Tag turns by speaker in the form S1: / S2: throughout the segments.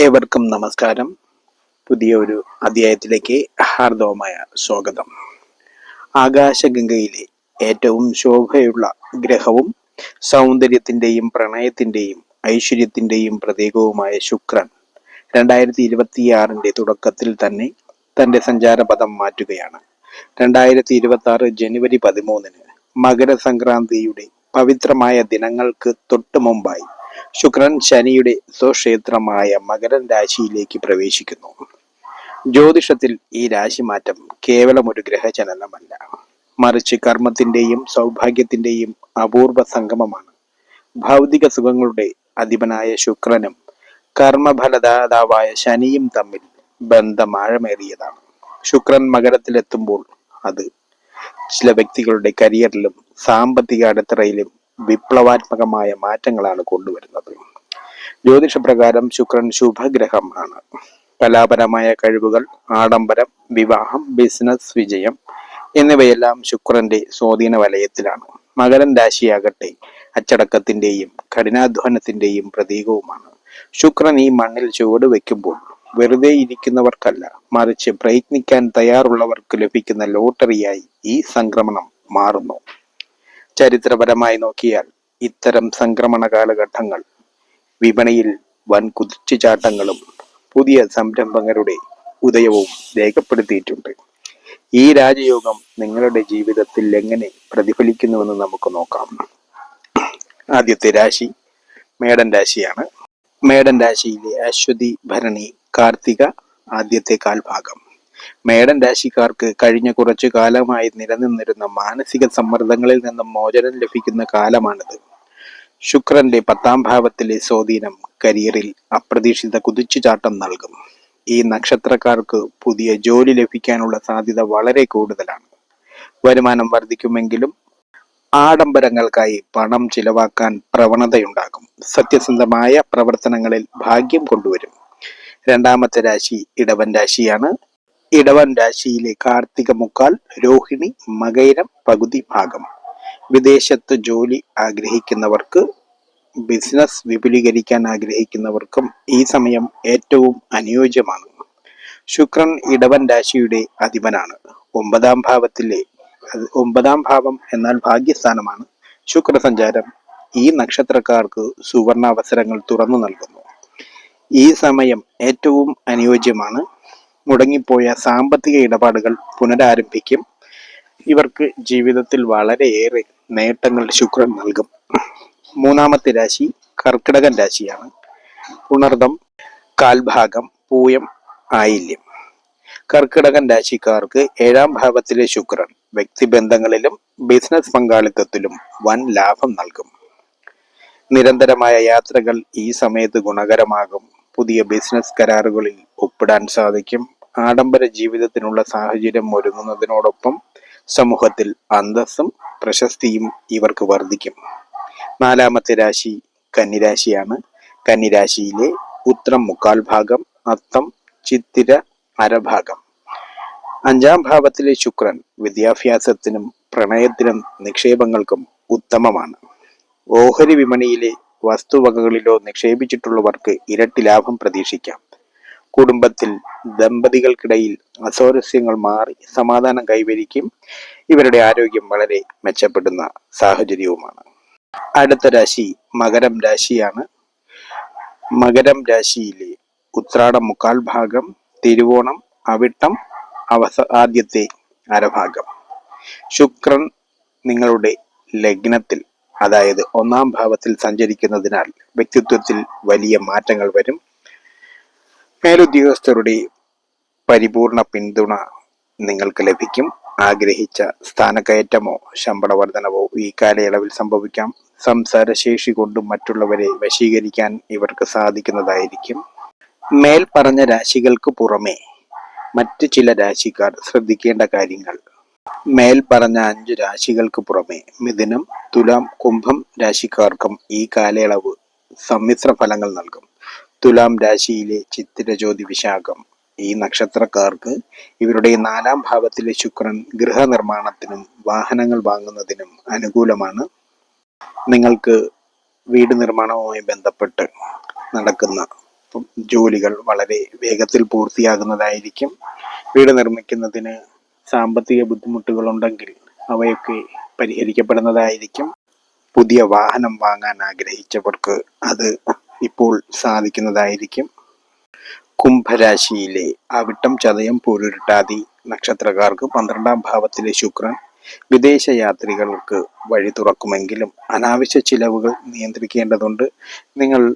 S1: ഏവർക്കും നമസ്കാരം. പുതിയ ഒരു അധ്യായത്തിലേക്ക് ഹാർദവമായ സ്വാഗതം. ആകാശഗംഗയിലെ ഏറ്റവും ശോഭയുള്ള ഗ്രഹവും സൗന്ദര്യത്തിന്റെയും പ്രണയത്തിന്റെയും ഐശ്വര്യത്തിന്റെയും പ്രതീകവുമായ ശുക്രൻ രണ്ടായിരത്തി ഇരുപത്തിയാറിന്റെ തുടക്കത്തിൽ തന്നെ തന്റെ സഞ്ചാരപഥം മാറ്റുകയാണ്. രണ്ടായിരത്തി ഇരുപത്തി ആറ് ജനുവരി പതിമൂന്നിന് മകരസംക്രാന്തിയുടെ പവിത്രമായ ദിനങ്ങൾക്ക് തൊട്ടു മുമ്പായി ശുക്രൻ ശനിയുടെ സ്വക്ഷേത്രമായ മകരൻ രാശിയിലേക്ക് പ്രവേശിക്കുന്നു. ജ്യോതിഷത്തിൽ ഈ രാശിമാറ്റം കേവലം ഒരു ഗ്രഹചലനമല്ല. മറിച്ച് കർമ്മത്തിന്റെയും സൗഭാഗ്യത്തിന്റെയും അപൂർവ സംഗമമാണ്. ഭൗതിക സുഖങ്ങളുടെ അധിപനായ ശുക്രനും കർമ്മഫലദാതാവായ ശനിയും തമ്മിൽ ബന്ധം ആഴമേറിയതാണ് ശുക്രൻ മകരത്തിലെത്തുമ്പോൾ അത് ചില വ്യക്തികളുടെ കരിയറിലും സാമ്പത്തിക അടിത്തറയിലും വിപ്ലവാത്മകമായ മാറ്റങ്ങളാണ് കൊണ്ടുവരുന്നത്. ജ്യോതിഷപ്രകാരം ശുക്രൻ ശുഭഗ്രഹം ആണ് കലാപരമായ കഴിവുകൾ ആഡംബരം വിവാഹം ബിസിനസ് വിജയം എന്നിവയെല്ലാം ശുക്രന്റെ സ്വാധീന വലയത്തിലാണ് മകരൻ രാശിയാകട്ടെ അച്ചടക്കത്തിന്റെയും കഠിനാധ്വാനത്തിന്റെയും പ്രതീകവുമാണ്. ശുക്രൻ ഈ മണ്ണിൽ ചുവട് വെക്കുമ്പോൾ വെറുതെ ഇരിക്കുന്നവർക്കല്ല മറിച്ച് പ്രയത്നിക്കാൻ തയ്യാറുള്ളവർക്ക് ലഭിക്കുന്ന ലോട്ടറിയായി ഈ സംക്രമണം മാറുന്നു. ചരിത്രപരമായി നോക്കിയാൽ ഇത്തരം സംക്രമണ കാലഘട്ടങ്ങൾ വിപണിയിൽ വൻ കുതിച്ചുചാട്ടങ്ങളും പുതിയ സംരംഭങ്ങളുടെ ഉദയവും രേഖപ്പെടുത്തിയിട്ടുണ്ട്. ഈ രാജയോഗം നിങ്ങളുടെ ജീവിതത്തിൽ എങ്ങനെ പ്രതിഫലിക്കുന്നുവെന്ന് നമുക്ക് നോക്കാം. ആദ്യത്തെ രാശി മേടൻ രാശിയാണ്. മേടൻ രാശിയിലെ അശ്വതി ഭരണി കാർത്തിക ആദ്യത്തെ കാൽഭാഗം. മേടൻ രാശിക്കാർക്ക് കഴിഞ്ഞ കുറച്ചു കാലമായി നിലനിന്നിരുന്ന മാനസിക സമ്മർദ്ദങ്ങളിൽ നിന്നും മോചനം ലഭിക്കുന്ന കാലമാണിത്. ശുക്രന്റെ പത്താം ഭാവത്തിലെ സ്വാധീനം കരിയറിൽ അപ്രതീക്ഷിത കുതിച്ചുചാട്ടം നൽകും. ഈ നക്ഷത്രക്കാർക്ക് പുതിയ ജോലി ലഭിക്കാനുള്ള സാധ്യത വളരെ കൂടുതലാണ്. വരുമാനം വർദ്ധിക്കുമെങ്കിലും ആഡംബരങ്ങൾക്കായി പണം ചിലവാക്കാൻ പ്രവണതയുണ്ടാകും. സത്യസന്ധമായ പ്രവർത്തനങ്ങളിൽ ഭാഗ്യം കൊണ്ടുവരും. രണ്ടാമത്തെ രാശി ഇടവൻ രാശിയാണ്. ഇടവൻ രാശിയിലെ കാർത്തിക മുക്കാൽ രോഹിണി മകൈരം പകുതി ഭാഗം. വിദേശത്ത് ജോലി ആഗ്രഹിക്കുന്നവർക്ക് ബിസിനസ് വിപുലീകരിക്കാൻ ആഗ്രഹിക്കുന്നവർക്കും ഈ സമയം ഏറ്റവും അനുയോജ്യമാണ്. ശുക്രൻ ഇടവൻ രാശിയുടെ അധിപനാണ്. ഒമ്പതാം ഭാവത്തിലെ ഒമ്പതാം ഭാവം എന്നാൽ ഭാഗ്യസ്ഥാനമാണ് ശുക്രസഞ്ചാരം. ഈ നക്ഷത്രക്കാർക്ക് സുവർണ അവസരങ്ങൾ തുറന്നു നൽകുന്നു. ഈ സമയം ഏറ്റവും അനുയോജ്യമാണ് മുടങ്ങിപ്പോയ സാമ്പത്തിക ഇടപാടുകൾ പുനരാരംഭിക്കും. ഇവർക്ക് ജീവിതത്തിൽ വളരെയേറെ നേട്ടങ്ങൾ ശുക്രൻ നൽകും. മൂന്നാമത്തെ രാശി കർക്കിടകൻ രാശിയാണ്. പുണർദം കാൽഭാഗം പൂയം ആയില്യം. കർക്കിടകൻ രാശിക്കാർക്ക് ഏഴാം ഭാവത്തിലെ ശുക്രൻ വ്യക്തിബന്ധങ്ങളിലും ബിസിനസ് പങ്കാളിത്തത്തിലും വൻ ലാഭം നൽകും. നിരന്തരമായ യാത്രകൾ ഈ സമയത്ത് ഗുണകരമാകും. പുതിയ ബിസിനസ് കരാറുകളിൽ ഒപ്പിടാൻ സാധിക്കും. ആഡംബര ജീവിതത്തിനുള്ള സാഹചര്യം ഒരുങ്ങുന്നതിനോടൊപ്പം സമൂഹത്തിൽ അന്തസ്സും പ്രശസ്തിയും ഇവർക്ക് വർദ്ധിക്കും. നാലാമത്തെ രാശി കന്നിരാശിയാണ്. കന്നിരാശിയിലെ ഉത്രം മുക്കാൽ ഭാഗം അത്തം ചിത്തിര അരഭാഗം അഞ്ചാം ഭാവത്തിലെ ശുക്രൻ വിദ്യാഭ്യാസത്തിനും പ്രണയത്തിനും നിക്ഷേപങ്ങൾക്കും ഉത്തമമാണ്. ഓഹരി വിപണിയിലെ വസ്തുവകകളിലോ നിക്ഷേപിച്ചിട്ടുള്ളവർക്ക് ഇരട്ടി ലാഭം പ്രതീക്ഷിക്കാം. കുടുംബത്തിൽ ദമ്പതികൾക്കിടയിൽ അസ്വാരസ്യങ്ങൾ മാറി സമാധാനം കൈവരിക്കും. ഇവരുടെ ആരോഗ്യം വളരെ മെച്ചപ്പെടുന്ന സാഹചര്യവുമാണ്. അടുത്ത രാശി മകരം രാശിയാണ്. മകരം രാശിയിലെ ഉത്രാടം മുക്കാൽ ഭാഗം തിരുവോണം അവിട്ടം അവസ ആദ്യത്തെ അരഭാഗം. ശുക്രൻ നിങ്ങളുടെ ലഗ്നത്തിൽ അതായത് ഒന്നാം ഭാവത്തിൽ സഞ്ചരിക്കുന്നതിനാൽ വ്യക്തിത്വത്തിൽ വലിയ മാറ്റങ്ങൾ വരും. മേലുദ്യോഗസ്ഥരുടെ പരിപൂർണ പിന്തുണ നിങ്ങൾക്ക് ലഭിക്കും. ആഗ്രഹിച്ച സ്ഥാനക്കയറ്റമോ ശമ്പള വർധനവോ ഈ കാലയളവിൽ സംഭവിക്കാം. സംസാരശേഷി കൊണ്ടും മറ്റുള്ളവരെ വശീകരിക്കാൻ ഇവർക്ക് സാധിക്കുന്നതായിരിക്കും. മേൽ പറഞ്ഞ രാശികൾക്ക് പുറമെ മറ്റ് ചില രാശിക്കാർ ശ്രദ്ധിക്കേണ്ട കാര്യങ്ങൾ. മേൽ പറഞ്ഞ അഞ്ച് രാശികൾക്ക് പുറമെ മിഥുനം തുലാം കുംഭം രാശിക്കാർക്കും ഈ കാലയളവ് സമ്മിശ്ര ഫലങ്ങൾ നൽകും. തുലാം രാശിയിലെ ചിത്തിരജ്യോതി വിശാഖം. ഈ നക്ഷത്രക്കാർക്ക് ഇവരുടെ നാലാം ഭാവത്തിലെ ശുക്രൻ ഗൃഹനിർമ്മാണത്തിനും വാഹനങ്ങൾ വാങ്ങുന്നതിനും അനുകൂലമാണ്. നിങ്ങൾക്ക് വീട് നിർമ്മാണവുമായി ബന്ധപ്പെട്ട് നടക്കുന്ന ജോലികൾ വളരെ വേഗത്തിൽ പൂർത്തിയാകുന്നതായിരിക്കും. വീട് നിർമ്മിക്കുന്നതിന് സാമ്പത്തിക ബുദ്ധിമുട്ടുകളുണ്ടെങ്കിൽ അവയൊക്കെ പരിഹരിക്കപ്പെടുന്നതായിരിക്കും. പുതിയ വാഹനം വാങ്ങാൻ ആഗ്രഹിച്ചവർക്ക് അത് ഇപ്പോൾ സാധിക്കുന്നതായിരിക്കും. കുംഭരാശിയിലെ അവിട്ടം ചതയം പോരുരുട്ടാതി നക്ഷത്രക്കാർക്ക് പന്ത്രണ്ടാം ഭാവത്തിലെ ശുക്രൻ വിദേശ യാത്രികൾക്ക് വഴി തുറക്കുമെങ്കിലും അനാവശ്യ ചിലവുകൾ നിയന്ത്രിക്കേണ്ടതുണ്ട്. നിങ്ങൾ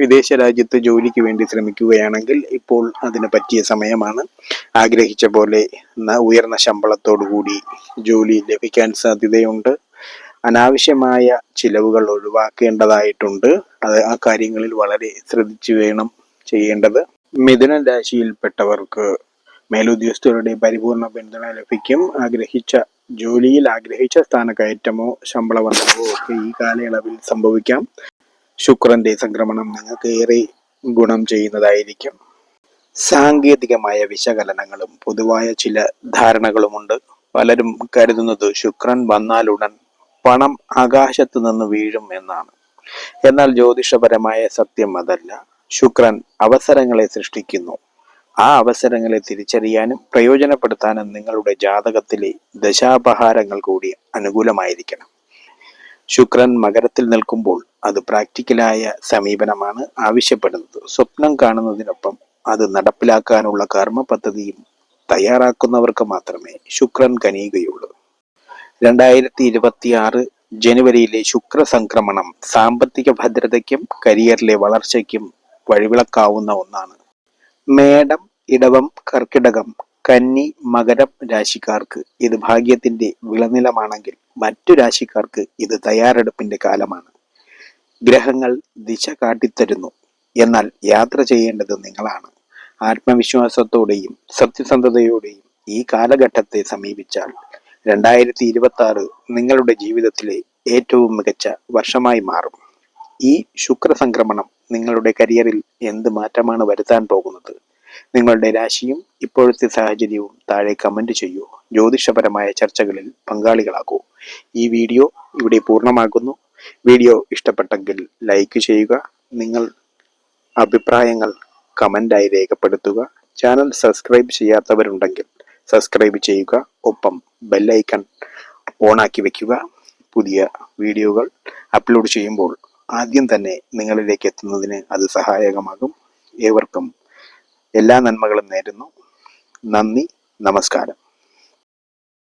S1: വിദേശ രാജ്യത്ത് ജോലിക്ക് വേണ്ടി ശ്രമിക്കുകയാണെങ്കിൽ ഇപ്പോൾ അതിന് പറ്റിയ സമയമാണ്. ആഗ്രഹിച്ച പോലെ ഉയർന്ന ശമ്പളത്തോടു കൂടി ജോലി ലഭിക്കാൻ സാധ്യതയുണ്ട്. അനാവശ്യമായ ചിലവുകൾ ഒഴിവാക്കേണ്ടതായിട്ടുണ്ട്. അത് ആ കാര്യങ്ങളിൽ വളരെ ശ്രദ്ധിച്ചു വേണം ചെയ്യേണ്ടത്. മിഥുന രാശിയിൽപ്പെട്ടവർക്ക് മേലുദ്യോഗസ്ഥരുടെ പരിപൂർണ പിന്തുണ ലഭിക്കും. ആഗ്രഹിച്ച ജോലിയിൽ ആഗ്രഹിച്ച സ്ഥാനക്കയറ്റമോ ശമ്പള വർദ്ധനവോ ഒക്കെ ഈ കാലയളവിൽ സംഭവിക്കാം. ശുക്രന്റെ സംക്രമണം നിങ്ങൾക്ക് ഏറെ ഗുണം ചെയ്യുന്നതായിരിക്കും. സാങ്കേതികമായ വിശകലനങ്ങളും പൊതുവായ ചില ധാരണകളുമുണ്ട്. പലരും കരുതുന്നത് ശുക്രൻ വന്നാലുടൻ പണം ആകാശത്ത് നിന്ന് വീഴും എന്നാണ്. എന്നാൽ ജ്യോതിഷപരമായ സത്യം അതല്ല. ശുക്രൻ അവസരങ്ങളെ സൃഷ്ടിക്കുന്നു. ആ അവസരങ്ങളെ തിരിച്ചറിയാനും പ്രയോജനപ്പെടുത്താനും നിങ്ങളുടെ ജാതകത്തിലെ ദശാപഹാരങ്ങൾ കൂടി അനുകൂലമായിരിക്കണം. ശുക്രൻ മകരത്തിൽ നിൽക്കുമ്പോൾ അത് പ്രാക്ടിക്കലായ സമീപനമാണ് ആവശ്യപ്പെടുന്നത്. സ്വപ്നം കാണുന്നതിനൊപ്പം അത് നടപ്പിലാക്കാനുള്ള കർമ്മ പദ്ധതിയും തയ്യാറാക്കുന്നവർക്ക് മാത്രമേ ശുക്രൻ കനിയുകയുള്ളൂ. രണ്ടായിരത്തി ഇരുപത്തി ആറ് ജനുവരിയിലെ ശുക്ര സംക്രമണം സാമ്പത്തിക ഭദ്രതയ്ക്കും കരിയറിലെ വളർച്ചയ്ക്കും വഴിവിളക്കാവുന്ന ഒന്നാണ്. മേടം ഇടവം കർക്കിടകം കന്നി മകരം രാശിക്കാർക്ക് ഇത് ഭാഗ്യത്തിന്റെ വിളനിലമാണെങ്കിൽ മറ്റു രാശിക്കാർക്ക് ഇത് തയ്യാറെടുപ്പിന്റെ കാലമാണ്. ഗ്രഹങ്ങൾ ദിശ കാട്ടിത്തരുന്നു. എന്നാൽ യാത്ര ചെയ്യേണ്ടത് നിങ്ങളാണ്. ആത്മവിശ്വാസത്തോടെയും സത്യസന്ധതയോടെയും ഈ കാലഘട്ടത്തെ സമീപിച്ചാൽ രണ്ടായിരത്തി ഇരുപത്തി ആറ് നിങ്ങളുടെ ജീവിതത്തിലെ ഏറ്റവും മികച്ച വർഷമായി മാറും. ഈ ശുക്ര സംക്രമണം നിങ്ങളുടെ കരിയറിൽ എന്ത് മാറ്റമാണ് വരുത്താൻ പോകുന്നത്? നിങ്ങളുടെ രാശിയും ഇപ്പോഴത്തെ സാഹചര്യവും താഴെ കമന്റ് ചെയ്യൂ. ജ്യോതിഷപരമായ ചർച്ചകളിൽ പങ്കാളികളാകൂ. ഈ വീഡിയോ ഇവിടെ പൂർണമാകുന്നു വീഡിയോ ഇഷ്ടപ്പെട്ടെങ്കിൽ ലൈക്ക് ചെയ്യുക. നിങ്ങൾ അഭിപ്രായങ്ങൾ കമന്റായി രേഖപ്പെടുത്തുക. ചാനൽ സബ്സ്ക്രൈബ് ചെയ്യാത്തവരുണ്ടെങ്കിൽ സബ്സ്ക്രൈബ് ചെയ്യുക. ഒപ്പം ബെല്ലൈക്കൺ ഓണാക്കി വയ്ക്കുക പുതിയ വീഡിയോകൾ അപ്ലോഡ് ചെയ്യുമ്പോൾ ആദ്യം തന്നെ നിങ്ങളിലേക്ക് എത്തുന്നതിന് അത് സഹായകമാകും. ഏവർക്കും എല്ലാ നന്മകളും നേരുന്നു. നന്ദി. നമസ്കാരം.